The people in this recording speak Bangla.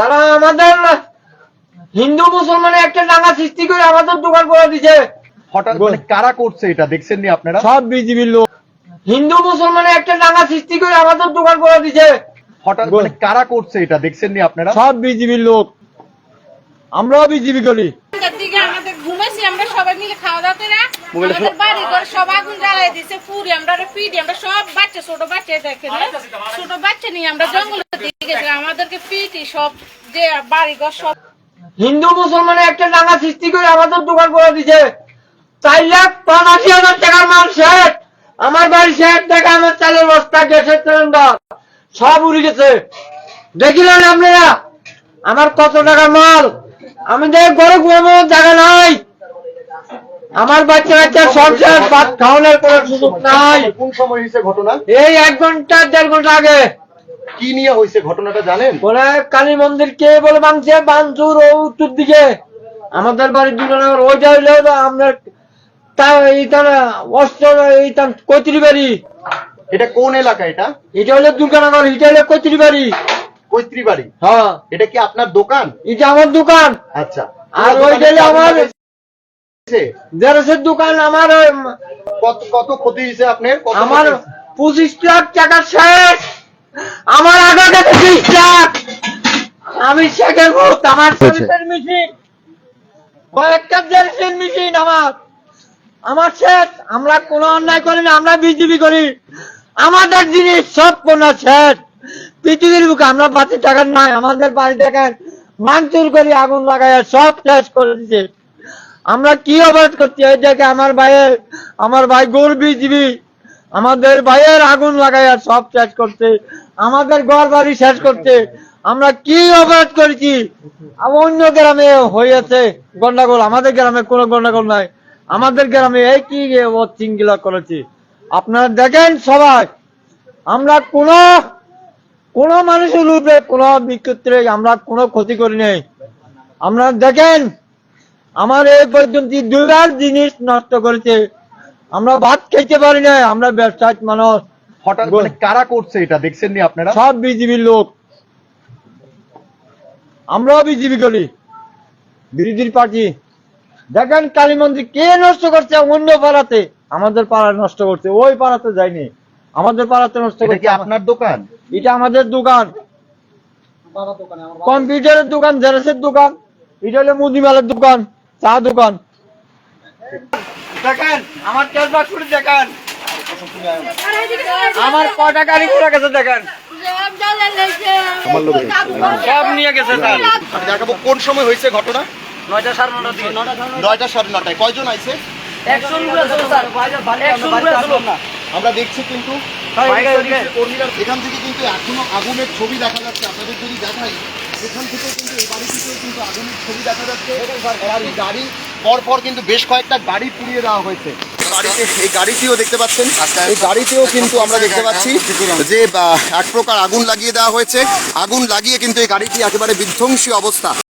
তারা আমাদের হিন্দু মুসলমানের একটা দাঙ্গা সৃষ্টি করে আমাদের দোকান করে দিছে হঠাৎ মানে কারা করছে এটা? দেখছেন নি আপনারা? সব বিজেপির লোক। হিন্দু মুসলমানের একটা দাঙ্গা সৃষ্টি করে আমাদের দোকান করে দিছে হঠাৎ মানে কারা করছে এটা? দেখছেন নি আপনারা? সব বিজেপির লোক। আমরাও বিজেপি করি। আমাদের ঘুমাইছি আমরা সবাই মিলে খাওয়া দাওয়া করে আমাদের বাড়ি ঘর সব আগুন জ্বালাই দিছে পুরি আমরা পিডি আমরা সব বাচ্চা ছোট বাচ্চা দেখেন ছোট বাচ্চা নিয়ে আমরা জঙ্গলের দিকে গেছি আমাদেরকে পিটি সব যে বাড়ি সব হিন্দু মুসলমানের একটা দাঙ্গা সৃষ্টি করে আমাদের দোকান করে দিছে চার লাখ পঁচাশি হাজার টাকার মাল শেষ। আমার বাড়ি শেষ টাকা আমার চালের বস্তা গ্যাসের সিলিন্ডার সব উড়ে গেছে। দেখিলেন আপনারা? আমার কত টাকার মাল? আমি যে গরু ঘুমানোর জায়গা নাই। আমার বাচ্চা বাচ্চা সব শেষ ভাত খাওয়ানোর কোনো সুযোগ নাই। কোন সময় হয়েছে ঘটনা? এই এক ঘণ্টা দেড় ঘণ্টা আগে। কি নিয়ে হয়েছে ঘটনাটা জানেন? বলে কালী মন্দির কে বলে ভাঙছে? বানচুর ও উত্তর দিকে। আমাদের বাড়ির নম্বর ওইটা হইলে আপনার তা এইটা অস্ত্র এইটা কৈত্রী বাড়ি এটা কোন এলাকা এটা? এটা হলে দুর্গানগর এটা হলে কৈত্রী বাড়ি কৈত্রী বাড়ি হ্যাঁ। এটা কি আপনার দোকান? এটা আমার দোকান। আচ্ছা। আর ওই গেলে আমার? জেরসের দোকান আমার কত কত ক্ষতি হয়েছে আপনার? আমার পঁচিশ লাখ টাকা শেষ। আমি শেখের মুখ আমার সার্ভিসের মেশিন কয়েকটা জেরসের মেশিন আমার। আমার শেষ আমরা কোনো অন্যায় করি না আমরা বিজেপি করি। আমাদের জিনিস সব কোনো শেষ। পৃথিবীর বুকে আমরা বাতি টাকার নাই আমাদের বাড়ি দেখেন ভাঙচুর করি আগুন লাগাই সব শেষ করে দিচ্ছে আমরা কি অবরোধ করছি? এই দেখে আমার ভাইয়ের আমার ভাই গৌর বিজীবী আমাদের ভাইয়ের আগুন লাগাইয়া সব শেষ করছে আমাদের ঘর বাড়ি শেষ করছে। আমরা কি অবরোধ করেছি? অন্য গ্রামে হয়েছে গন্ডাগোল আমাদের গ্রামে কোনো গন্ডাগোল নাই। আমাদের গ্রামে এই কি চিঙ্গিলা করেছি? আপনারা দেখেন সবাই আমরা কোনো কোনো মানুষের রূপে কোনো বিক্ষিপ্তরে আমরা কোনো ক্ষতি করি নাই। আমরা দেখেন আমার এই পর্যন্ত দুবার জিনিস নষ্ট করেছে। আমরা ভাত খেতে পারি না আমরা ব্যবসায়িক মানুষ। হঠাৎ মানে কারা করছে এটা? দেখছেন নি আপনারা? সব বিজেপির লোক। আমরাও বিজেপি করি। বিরোধী পার্টি। দেখেন কালী মন্দির কে নষ্ট করছে অন্য পাড়াতে? আমাদের পাড়া নষ্ট করছে ওই পাড়াতে যায়নি। আমাদের পাড়াতে নষ্ট করছে আপনার দোকান? এটা আমাদের দোকান। কম্পিউটারের দোকান জেরক্সের দোকান এটা হলো মুদিমালের দোকান চা দোকান। দেখেন আমার চাষবাস করে দেখেন। আমার কটা গাড়ি ঘুরে গেছে দেখেন। সব জ্বালাই লাইছে সব নিয়ে গেছে আমি দেখাবো কোন সময় হয়েছে ঘটনা? নয়টা সাড়ে নটার দিকে নয়টা সাড়ে নটায় কয়জন আইছে? আমরা দেখছি কিন্তু এখান থেকে কিন্তু এখনও আগুনের ছবি দেখা যাচ্ছে। আপনাদের যদি দেখাই এখান থেকে কিন্তু এই বাড়িটিতেও কিন্তু আগুনের ছবি দেখা যাচ্ছে। গাড়ি পর পর কিন্তু বেশ কয়েকটা গাড়ি পুড়িয়ে দেওয়া হয়েছে। বাড়িতে এই গাড়িটিও দেখতে পাচ্ছেন এই গাড়িতেও কিন্তু আমরা দেখতে পাচ্ছি যে এক প্রকার আগুন লাগিয়ে দেওয়া হয়েছে। আগুন লাগিয়ে কিন্তু এই গাড়িটি একেবারে বিধ্বংসী অবস্থা।